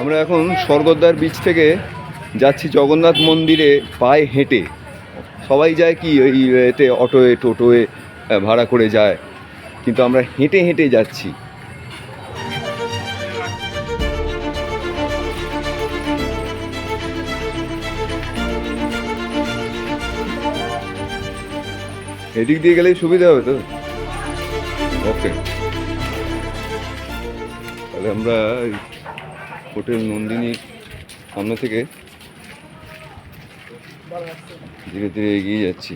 আমরা এখন স্বর্গদ্বার বিচ থেকে যাচ্ছি জগন্নাথ মন্দিরে পায়ে হেঁটে। সবাই যায় কি ওই এতে অটোয়ে, টোটোয়ে ভাড়া করে যায়। কিন্তু আমরা হেঁটে হেঁটে যাচ্ছি। এদিক দিয়ে গেলেই সুবিধা হবে তো? ওকে তাহলে আমরা হোটেল নন্দিনীর সামনে থেকে ধীরে ধীরে এগিয়ে যাচ্ছি।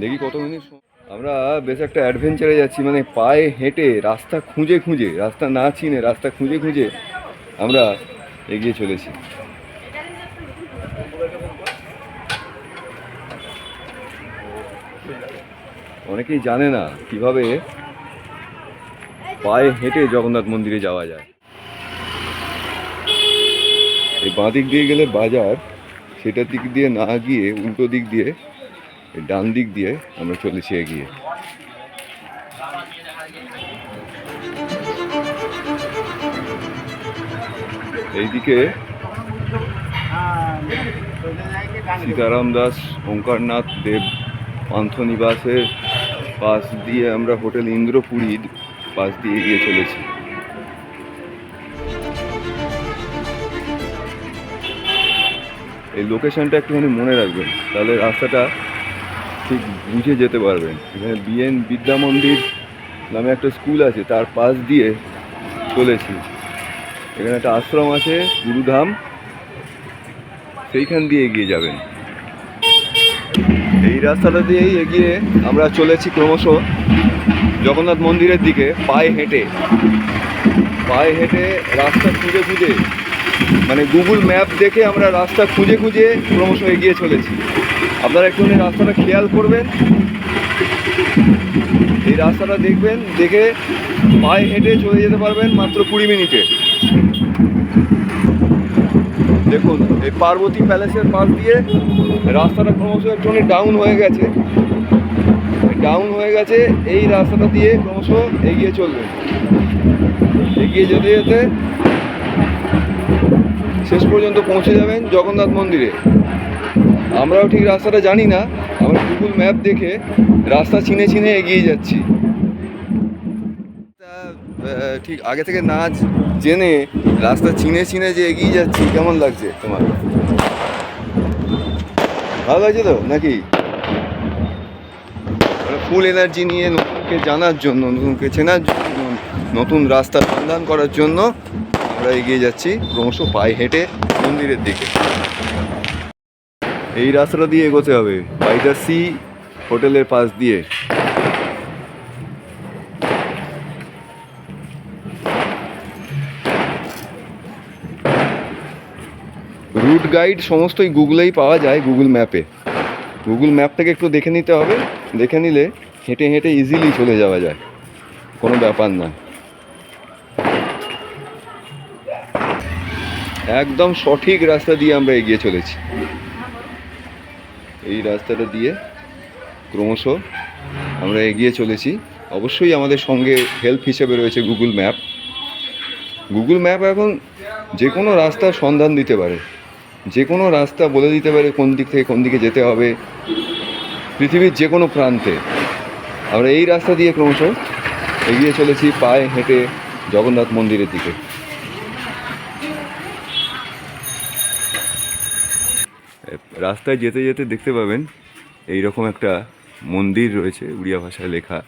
দেখি কত মিনিট আমরা বেশ একটা অ্যাডভেঞ্চারে যাচ্ছি মানে পায়ে হেঁটে রাস্তা খুঁজে খুঁজে, রাস্তা না চিনে, রাস্তা খুঁজে খুঁজে আমরা এগিয়ে চলেছি। অনেকেই জানে না কীভাবে পায়ে হেঁটে জগন্নাথ মন্দিরে যাওয়া যায়। বাঁ দিক দিয়ে গেলে বাজার সেটার দিক দিয়ে না গিয়ে, উল্টো দিক দিয়ে, ডান দিক দিয়ে আমরা চলেছি এগিয়ে। এইদিকে সীতারাম দাস, ওঙ্কারনাথ দেব পান্থনিবাসের পাশ দিয়ে আমরা হোটেল ইন্দ্রপুরীর পাশ দিয়ে এগিয়ে চলেছি। এই লোকেশনটা একটুখানি মনে রাখবেন। তাহলে রাস্তাটা ঠিক বুঝে যেতে পারবেন। এখানে বিএন বিদ্যা মন্দির নামে একটা স্কুল আছে, তার পাশ দিয়ে চলেছি। এখানে একটা আশ্রম আছে, গুরুধাম। সেইখান দিয়ে এগিয়ে যাবেন। এই রাস্তাটা দিয়েই এগিয়ে আমরা চলেছি ক্রমশ জগন্নাথ মন্দিরের দিকে, পায়ে হেঁটে। পায়ে হেঁটে রাস্তা খুঁজে খুঁজে মানে গুগল ম্যাপ দেখে আমরা রাস্তা খুঁজে খুঁজে ক্রমশ এগিয়ে চলেছি। আপনারা একটুখানি রাস্তাটা খেয়াল করবেন। এই রাস্তাটা দেখবেন, দেখে পায়ে হেঁটে চলে যেতে পারবেন মাত্র কুড়ি মিনিটে। দেখুন, এই পার্বতী প্যালেসের পাশ দিয়ে রাস্তাটা ক্রমশ একটুখানি ডাউন হয়ে গেছে। ডাউন হয়ে গেছে, এই রাস্তাটা দিয়ে ক্রমশ এগিয়ে চলবে। এগিয়ে যেতে যেতে শেষ পর্যন্ত পৌঁছে যাবেন জগন্নাথ মন্দিরে। আমরাও ঠিক রাস্তাটা জানি না, আমরা গুগল ম্যাপ দেখে রাস্তা চিনে চিনে এগিয়ে যাচ্ছি। ঠিক আগে থেকে না জেনে রাস্তা চিনে চিনে যে এগিয়ে যাচ্ছি, কেমন লাগছে তোমার? ভালো লাগছে তো, নাকি? ফুল এনার্জি নিয়ে নতুনকে জানার জন্য, নতুনকে চেনার জন্য, নতুন রাস্তা সন্ধান করার জন্য আমরা এগিয়ে যাচ্ছি ক্রমশ পায়ে হেঁটে মন্দিরের দিকে। এই রাস্তাটা দিয়ে এগোতে হবে বাই সি হোটেলের পাশ দিয়ে। রুট গাইড সমস্তই গুগলেই পাওয়া যায় গুগল ম্যাপে। গুগল ম্যাপটাকে একটু দেখে নিতে হবে, দেখে নিলে হেঁটে হেঁটে ইজিলি চলে যাওয়া যায়। কোনো ব্যাপার না একদম সঠিক রাস্তা দিয়ে আমরা এগিয়ে চলেছি। এই রাস্তাটা দিয়ে ক্রমশ আমরা এগিয়ে চলেছি। অবশ্যই আমাদের সঙ্গে হেল্প হিসেবে রয়েছে গুগল ম্যাপ গুগল ম্যাপ এখন যে কোনো রাস্তার সন্ধান দিতে পারে। যে কোনো রাস্তা বলে দিতে পারে কোন দিক থেকে কোন দিকে যেতে হবে। পৃথিবীর যে কোনো প্রান্তে। আমরা এই রাস্তা দিয়ে ক্রমশ এগিয়ে চলেছি, পায়ে হেঁটে জগন্নাথ মন্দিরের দিকে। রাস্তায় যেতে যেতে দেখতে পাবেন এই রকম একটা মন্দির রয়েছে উড়িয়া ভাষায় লেখা।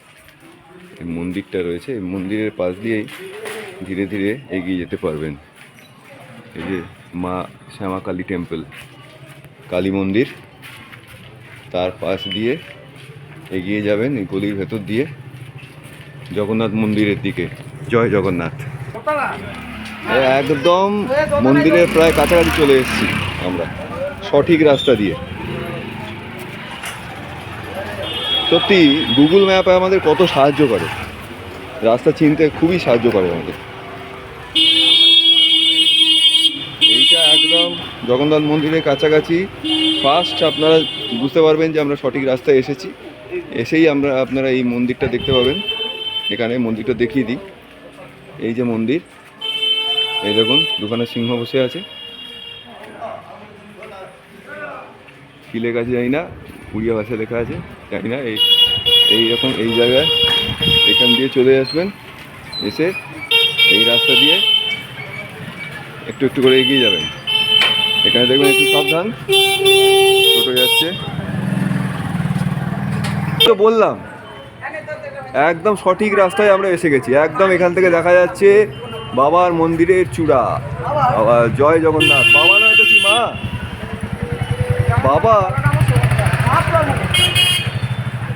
এই মন্দিরটা রয়েছে এই মন্দিরের পাশ দিয়েই ধীরে ধীরে এগিয়ে যেতে পারবেন। এই যে মা শ্যামা কালী টেম্পল কালী মন্দির তার পাশ দিয়ে এগিয়ে যাবেন এই গলির ভেতর দিয়ে জগন্নাথ মন্দিরের দিকে। জয় জগন্নাথ। একদম মন্দিরের প্রায় কাছাকাছি চলে এসেছি আমরা। সঠিক রাস্তা দিয়ে। সত্যি গুগল ম্যাপ আমাদের কত সাহায্য করে। রাস্তা চিনতে খুবই সাহায্য করে আমাদের। এইটা একদম জগন্নাথ মন্দিরের কাছাকাছি। ফার্স্ট আপনারা বুঝতে পারবেন যে আমরা সঠিক রাস্তায় এসেছি। এসেই আমরা, আপনারা এই মন্দিরটা দেখতে পাবেন। এখানে মন্দিরটা দেখিয়ে দিই। এই যে মন্দির। এই দেখুন দুখানে সিংহ বসে আছে। কি লেখা আছে জানি না উড়িয়া ভাষায় লেখা আছে, জানি না, এই এইরকম এই জায়গায় এখান দিয়ে চলে আসবেন, এসে এই রাস্তা দিয়ে একটু একটু করে এগিয়ে যাবেন। এখানে দেখবেন একটু সাবধান, টোটো যাচ্ছে। তো বললাম, একদম সঠিক রাস্তায় আমরা এসে গেছি, একদম এখান থেকে দেখা যাচ্ছে বাবার মন্দিরের চূড়া। জয় জগন্নাথ। বাবা বাবা।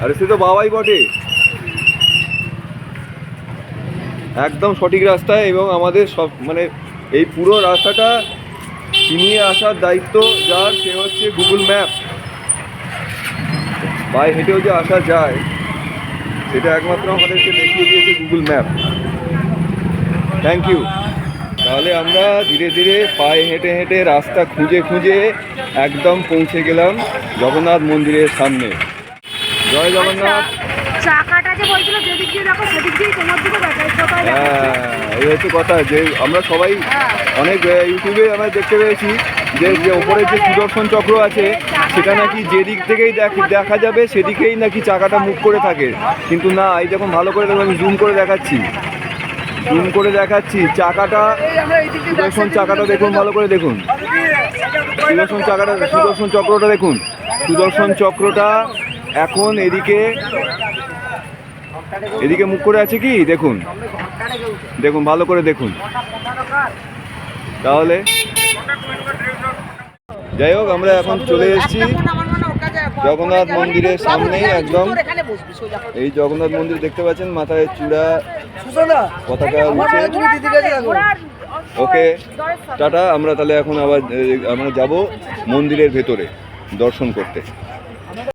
আরে, সে তো বাবাই বটে। একদম সঠিক রাস্তায় এবং আমাদের সব মানে এই পুরো রাস্তাটা চিনিয়ে আসার দায়িত্ব যার, সে হচ্ছে গুগল ম্যাপ পায়ে হেঁটেও যে আসা যায়, সেটা একমাত্র আমাদেরকে দেখিয়ে দিয়েছে গুগল ম্যাপ থ্যাংক ইউ তাহলে আমরা ধীরে ধীরে পায়ে হেঁটে হেঁটে রাস্তা খুঁজে খুঁজে একদম পৌঁছে গেলাম জগন্নাথ মন্দিরের সামনে। জয় জগন্নাথ। কোথায় দেখাচ্ছে হ্যাঁ এই হচ্ছে কথা যে আমরা সবাই অনেক ইউটিউবে আমরা দেখতে পেয়েছি যে যে ওপরে যে সুদর্শন চক্র আছে সেটা নাকি যেদিক থেকেই দেখ- দেখা যাবে সেদিকেই নাকি চাকাটা মুখ করে থাকে। কিন্তু না এই দেখুন ভালো করে দেখুন আমি জুম করে দেখাচ্ছি। জুম করে দেখাচ্ছি। চাকাটা, সুদর্শন চাকাটা দেখুন, ভালো করে দেখুন। সুদর্শন চাকাটা, সুদর্শন চক্রটা দেখুন। সুদর্শন চক্রটা এখন এদিকে এদিকে মুখ করে আছে কি? দেখুন। দেখুন, ভালো করে দেখুন। তাহলে, যাই হোক, আমরা এখন চলে এসেছি জগন্নাথ মন্দিরের সামনেই একদম। এই জগন্নাথ মন্দির দেখতে পাচ্ছেন, মাথায় চূড়া পতাকা উঠছে ঘোড়ার ওকে টাটা আমরা তাহলে এখন আবার আমরা যাব মন্দিরের ভেতরে দর্শন করতে।